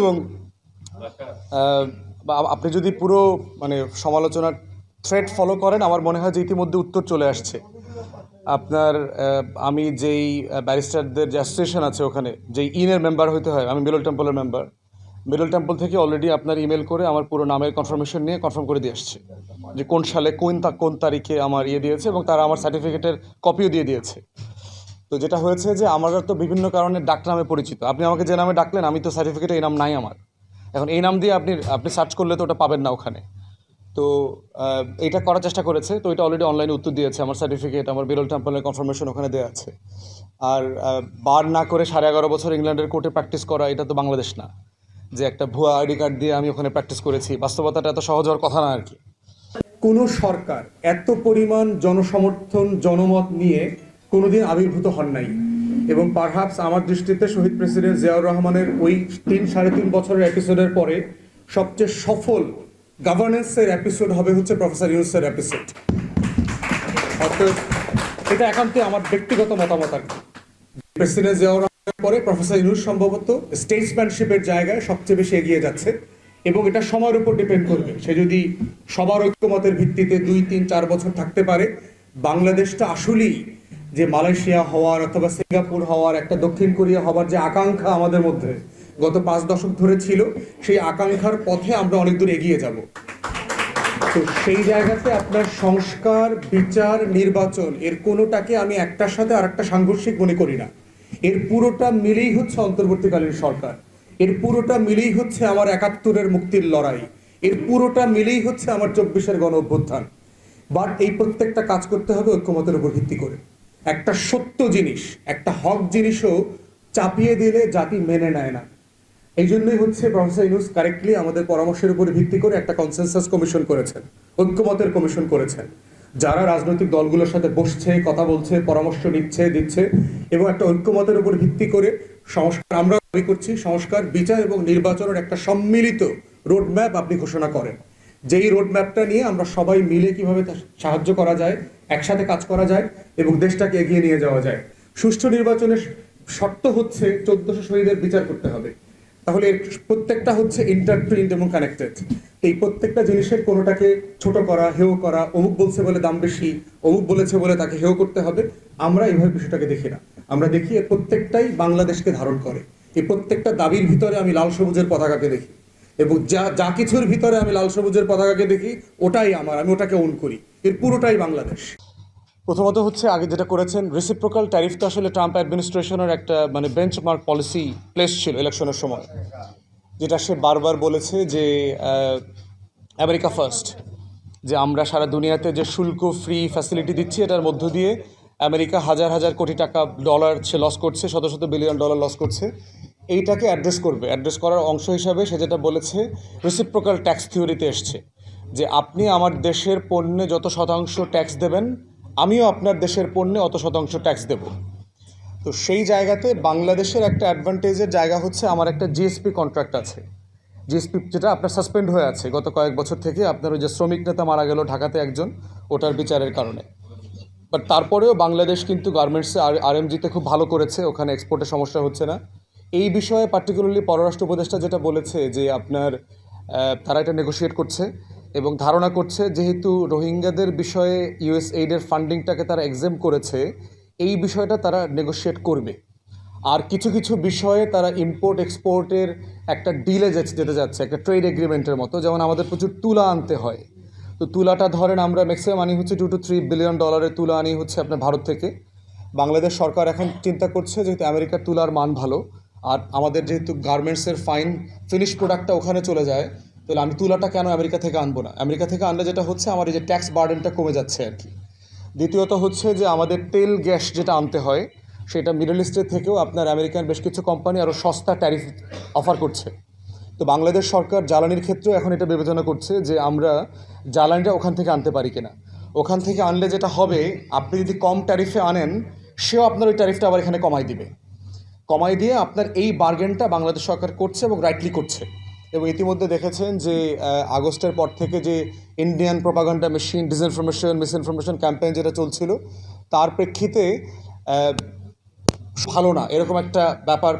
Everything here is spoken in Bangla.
এবং আপনি যদি পুরো মানে সমালোচনার থ্রেড ফলো করেন, আমার মনে হয় যে ইতিমধ্যে উত্তর চলে আসছে। আপনার আমি যেই ব্যারিস্টারদের যে অ্যাসোসিয়েশন আছে ওখানে, যেই ইনের মেম্বার হইতে হয়, আমি মিডল টেম্পলের মেম্বার মিডল টেম্পল থেকে অলরেডি আপনার ইমেল করে আমার পুরো নামের কনফার্মেশন নিয়ে কনফার্ম করে দিয়ে আসছে যে কোন সালে কোন কোন তারিখে আমার ইয়ে দিয়েছে এবং তারা আমার সার্টিফিকেটের কপিও দিয়ে দিয়েছে। তো যেটা হয়েছে যে আমরা তো বিভিন্ন কারণে ডাক নামে পরিচিত। আপনি আমাকে যে নামে ডাকলেন, আমি তো সার্টিফিকেটে এই নাম নাই আমার। এখন এই নাম দিয়ে আপনি আপনি সার্চ করলে তো ওটা পাবেন না ওখানে। তো এটা করার চেষ্টা করেছে, তো এটা অলরেডি অনলাইনে উত্তর দিয়েছে, আমার সার্টিফিকেট আমার বিরল টেম্পলের কনফার্মেশন ওখানে দেওয়া আছে। আর বার না করে সাড়ে এগারো বছর ইংল্যান্ডের কোর্টে প্র্যাকটিস করা, এটা তো বাংলাদেশ না। যে একটা ভুয়া আইডি কার্ড দিয়ে আমি ওখানে প্র্যাকটিস করেছি, বাস্তবতাটা এত সহজ হওয়ার কথা না আর কি। কোনো সরকার এত পরিমাণ জনসমর্থন, জনমত নিয়ে কোনোদিন আবির্ভূত হন নাই। এবং পারহাপস আমার দৃষ্টিতে শহীদ প্রেসিডেন্ট জিয়াউর রহমানের ওই তিন সাড়ে তিন বছরের এপিসোডের পরে সবচেয়ে সফল গভর্নেন্সের এপিসোড হবে হচ্ছে প্রফেসর ইউনুসের এপিসোড এটা একান্তই আমার ব্যক্তিগত মতামত আর প্রেসিডেন্ট জিয়াউর রহমানের পরে প্রফেসর ইউনুস সম্ভবত স্টেটসম্যানশিপের জায়গায় সবচেয়ে বেশি এগিয়ে যাচ্ছে এবং এটা সময়ের উপর ডিপেন্ড করবে। সে যদি সবার ঐক্যমতের ভিত্তিতে দুই, তিন, চার বছর থাকতে পারে, বাংলাদেশটা আসলেই যে মালয়েশিয়া হওয়ার অথবা সিঙ্গাপুর হওয়ার একটা দক্ষিণ কোরিয়া হওয়ার যে আকাঙ্ক্ষা আমাদের মধ্যে গত পাঁচ দশক ধরে ছিল, সেই আকাঙ্ক্ষার পথে আমরা অনেক দূর এগিয়ে যাব। তো সেই জায়গাতে আপনার সংস্কার, বিচার, নির্বাচন, এর কোনোটাকে আমি একটার সাথে আরেকটা সাংঘর্ষিক মনে করি না। এর পুরোটা মিলেই হচ্ছে অন্তর্বর্তীকালীন সরকার। এর পুরোটা মিলেই হচ্ছে আমার একাত্তরের মুক্তির লড়াই। এর পুরোটা মিলেই হচ্ছে আমার চব্বিশের গণ অভ্যুত্থান বাট এই প্রত্যেকটা কাজ করতে হবে ঐক্যমতের উপর ভিত্তি করে। একটা সত্য জিনিস, একটা হক জিনিসও চাপিয়ে দিলে জাতি মেনে নেয় না। এই জন্যই হচ্ছে প্রফেসর ইউনুস কারেক্টলি আমাদের পরামর্শের উপর ভিত্তি করে একটা কনসেনসাস কমিশন করেছেন, ঐক্যমতের কমিশন করেছেন, যারা রাজনৈতিক দলগুলোর সাথে বসছে, কথা বলছে, পরামর্শ নিচ্ছে, দিচ্ছে এবং একটা ঐক্যমতের উপর ভিত্তি করে সংস্কার আমরা দাবি করছি, সংস্কার, বিচার এবং নির্বাচনের একটা সম্মিলিত রোডম্যাপ আপনি ঘোষণা করেন। যেই রোডম্যাপটা নিয়ে আমরা সবাই মিলে কীভাবে সাহায্য করা যায়, একসাথে কাজ করা যায় এবং দেশটাকে এগিয়ে নিয়ে যাওয়া যায়। সুষ্ঠু নির্বাচনের শর্ত হচ্ছে চোদ্দশো শহীদের বিচার করতে হবে। তাহলে প্রত্যেকটা হচ্ছে ইন্টারপ্রিন্ট এবং কানেক্টেড এই প্রত্যেকটা জিনিসের কোনোটাকে ছোট করা হেয় করা, অমুক বলছে বলে দাম বেশি, অমুক বলেছে বলে তাকে হেয় করতে হবে, আমরা এইভাবে বিষয়টাকে দেখি না। আমরা দেখি প্রত্যেকটাই বাংলাদেশকে ধারণ করে। এই প্রত্যেকটা দাবির ভিতরে আমি লাল সবুজের পতাকাকে দেখি। এবং যা যা কিছুর ভিতরে আমি লাল সবুজের পতাকাকে দেখি, ওটাই আমার, আমি ওটাকে ওন করি। এর পুরোটাই বাংলাদেশ। প্রথমত হচ্ছে, আগে যেটা করেছেন রেসিপ্রোকাল ট্যারিফ তো আসলে ট্রাম্প অ্যাডমিনিস্ট্রেশনের একটা মানে বেঞ্চমার্ক পলিসি প্লেস ছিল ইলেকশনের সময়। যেটা সে বারবার বলেছে যে আমেরিকা ফার্স্ট যে আমরা সারা দুনিয়াতে যে শুল্ক ফ্রি ফ্যাসিলিটি দিচ্ছি, এটার মধ্য দিয়ে আমেরিকা হাজার হাজার কোটি টাকা ডলার সে লস করছে, শত শত বিলিয়ন ডলার লস করছে। এইটাকে অ্যাড্রেস করবে। অ্যাড্রেস করার অংশ হিসাবে সে যেটা বলেছে রেসিপ্রোকাল ট্যাক্স থিওরিতে এসছে যে আপনি আমার দেশের পণ্যে যত শতাংশ ট্যাক্স দেবেন, আমিও আপনার দেশের পণ্যে অত শতাংশ ট্যাক্স দেব। তো সেই জায়গাতে বাংলাদেশের একটা অ্যাডভান্টেজের জায়গা হচ্ছে আমার একটা জিএসপি কন্ট্রাক্ট আছে। জিএসপি যেটা আপনার সাসপেন্ড হয়ে আছে। গত কয়েক বছর থেকে আপনার ওই যে শ্রমিক নেতা মারা গেল ঢাকাতে একজন, ওটার বিচারের কারণে। বাট তারপরেও বাংলাদেশ কিন্তু গার্মেন্টসে আর আরএমজিতে খুব ভালো করেছে, ওখানে এক্সপোর্টের সমস্যা হচ্ছে না। এই বিষয়ে পার্টিকুলারলি পররাষ্ট্র উপদেষ্টা যেটা বলেছে যে আপনার তারা এটা নেগোশিয়েট করছে এবং ধারণা করছে যেহেতু রোহিঙ্গাদের বিষয়ে ইউএস এইডের ফান্ডিংটাকে তারা এক্সেম করেছে, এই বিষয়টা তারা নেগোশিয়েট করবে। আর কিছু কিছু বিষয়ে তারা ইম্পোর্ট এক্সপোর্টের একটা ডিলে যেতে যাচ্ছে, একটা ট্রেড এগ্রিমেন্টের মতো। যেমন আমাদের প্রচুর তুলা আনতে হয়। তো তুলাটা ধরেন আমরা ম্যাক্সিমাম আনি হচ্ছে টু টু থ্রি বিলিয়ন ডলারের তুলা আনি হচ্ছে আপনার ভারত থেকে। বাংলাদেশ সরকার এখন চিন্তা করছে যেহেতু আমেরিকার তুলার মান ভালো আর আমাদের যেহেতু গার্মেন্টসের ফাইন ফিনিশ প্রোডাক্টটা ওখানে চলে যায়, তাহলে আমি তুলাটা কেন আমেরিকা থেকে আনব না? আমেরিকা থেকে আনলে যেটা হচ্ছে আমার এই যে ট্যাক্স বার্ডেনটা কমে যাচ্ছে আর কি। দ্বিতীয়ত হচ্ছে যে আমাদের তেল গ্যাস যেটা আনতে হয়, সেটা মিডল ইস্টের থেকেও আপনার আমেরিকান বেশ কিছু কোম্পানি আরও সস্তা ট্যারিফ অফার করছে। তো বাংলাদেশ সরকার জ্বালানির ক্ষেত্রেও এখন এটা বিবেচনা করছে যে আমরা জ্বালানিটা ওখান থেকে আনতে পারি কিনা। ওখান থেকে আনলে যেটা হবে, আপনি যদি কম ট্যারিফে আনেন, সেও আপনার ওই ট্যারিফটা আবার এখানে কমাই দিবে। কমাই দিয়ে আপনার এই বার্গেনটা বাংলাদেশ সরকার করছে এবং রাইটলি করছে। এবং ইতিমধ্যে দেখেছেন যে আগস্টের পর থেকে যে Indian propaganda machine disinformation misinformation campaign যেটা চলছিল, তার প্রেক্ষিতে ভালো না, এরকম একটা ব্যাপার